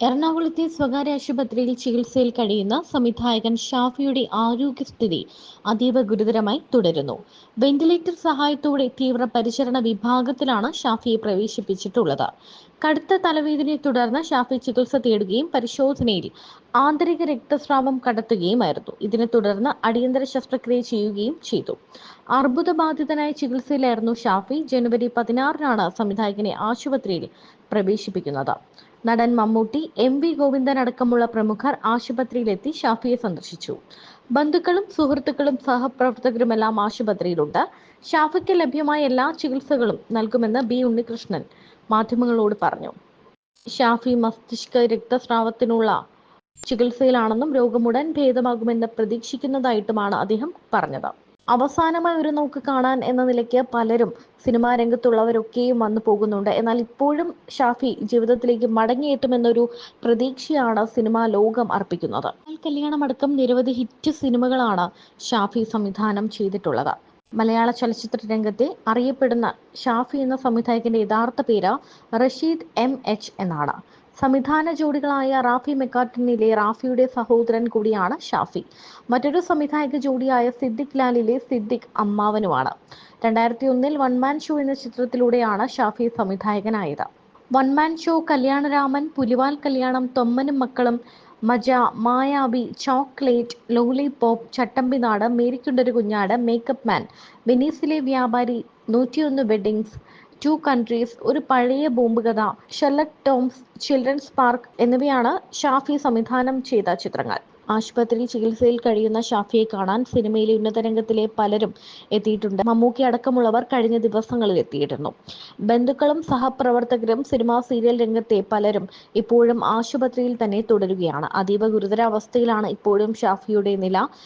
എറണാകുളത്തെ സ്വകാര്യ ആശുപത്രിയിൽ ചികിത്സയിൽ കഴിയുന്ന സംവിധായകൻ ഷാഫിയുടെ ആരോഗ്യസ്ഥിതി അതീവ ഗുരുതരമായി തുടരുന്നു. വെന്റിലേറ്റർ സഹായത്തോടെ തീവ്രപരിചരണ വിഭാഗത്തിലാണ് ഷാഫിയെ പ്രവേശിപ്പിച്ചിട്ടുള്ളത്. കടുത്ത തലവേദനയെ തുടർന്ന് ഷാഫി ചികിത്സ തേടുകയും പരിശോധനയിൽ ആന്തരിക രക്തസ്രാവം കടത്തുകയുമായിരുന്നു ഇതിനെ തുടർന്ന് അടിയന്തര ശസ്ത്രക്രിയ ചെയ്യുകയും ചെയ്തു. അർബുദബാധിതനായ ചികിത്സയിലായിരുന്നു ഷാഫി. ജനുവരി പതിനാറിനാണ് സംവിധായകനെ ആശുപത്രിയിൽ പ്രവേശിപ്പിക്കുന്നത്. നടൻ മമ്മൂട്ടി എം വി ഗോവിന്ദൻ അടക്കമുള്ള പ്രമുഖർ ആശുപത്രിയിലെത്തി ഷാഫിയെ സന്ദർശിച്ചു. ബന്ധുക്കളും സുഹൃത്തുക്കളും സഹപ്രവർത്തകരുമെല്ലാം ആശുപത്രിയിലുണ്ട്. ഷാഫിക്ക് ലഭ്യമായ എല്ലാ ചികിത്സകളും നൽകുമെന്ന് ബി ഉണ്ണികൃഷ്ണൻ മാധ്യമങ്ങളോട് പറഞ്ഞു. ഷാഫി മസ്തിഷ്ക രക്തസ്രാവത്തിനുള്ള ചികിത്സയിലാണെന്നും രോഗമുടൻ ഭേദമാകുമെന്ന് പ്രതീക്ഷിക്കുന്നതായിട്ടുമാണ് അദ്ദേഹം പറഞ്ഞത്. അവസാനമായി ഒരു നോക്ക് കാണാൻ എന്ന നിലയ്ക്ക് പലരും സിനിമാ രംഗത്തുള്ളവരൊക്കെയും വന്നു പോകുന്നുണ്ട്. എന്നാൽ ഇപ്പോഴും ഷാഫി ജീവിതത്തിലേക്ക് മടങ്ങിയെത്തുമെന്നൊരു പ്രതീക്ഷയാണ് സിനിമാ ലോകം അർപ്പിക്കുന്നത്. കല്യാണമടക്കം നിരവധി ഹിറ്റ് സിനിമകളാണ് ഷാഫി സംവിധാനം ചെയ്തിട്ടുള്ളത്. മലയാള ചലച്ചിത്ര രംഗത്തെ അറിയപ്പെടുന്ന ഷാഫി എന്ന സംവിധായകന്റെ യഥാർത്ഥ പേര് റഷീദ് എം എച്ച് എന്നാണ്. സംവിധാന ജോഡികളായ റാഫി മെക്കാട്ടിനിലെ റാഫിയുടെ സഹോദരൻ കൂടിയാണ് ഷാഫി. മറ്റൊരു സംവിധായക ജോഡിയായ സിദ്ദിഖ് ലാലിലെ സിദ്ദിഖ് അമ്മാവനുമാണ്. രണ്ടായിരത്തി ഒന്നിൽ വൺമാൻ ഷോ എന്ന ചിത്രത്തിലൂടെയാണ് Shafi സംവിധായകനായത്. One man show Kalyanaraman Pulival Kalyanam തൊമ്മനും മക്കളും മജ മായാവി ചോക്ലേറ്റ് ലോലിപോപ്പ് ചട്ടമ്പിനാട് മേരിക്കുണ്ടൊരു കുഞ്ഞാട് മേക്കപ്പ് മാൻ വെനീസിലെ വ്യാപാരി നൂറ്റിയൊന്ന് വെഡിങ്സ് ടു കൺട്രീസ് ഒരു പഴയ ബോംബ് കഥ ഷെർലക് ടോംസ് ചിൽഡ്രൻസ് പാർക്ക് എന്നിവയാണ് ഷാഫി സംവിധാനം ചെയ്ത ചിത്രങ്ങൾ. ആശുപത്രിയിൽ ചികിത്സയിൽ കഴിയുന്ന ഷാഫിയെ കാണാൻ സിനിമയിലെ ഉന്നത രംഗത്തിലെ പലരും എത്തിയിട്ടുണ്ട്. മമ്മൂക്കി അടക്കമുള്ളവർ കഴിഞ്ഞ ദിവസങ്ങളിൽ എത്തിയിരുന്നു. ബന്ധുക്കളും സഹപ്രവർത്തകരും സിനിമാ സീരിയൽ രംഗത്തെ പലരും ഇപ്പോഴും ആശുപത്രിയിൽ തന്നെ തുടരുകയാണ്. അതീവ ഗുരുതരാവസ്ഥയിലാണ് ഇപ്പോഴും ഷാഫിയുടെ നില.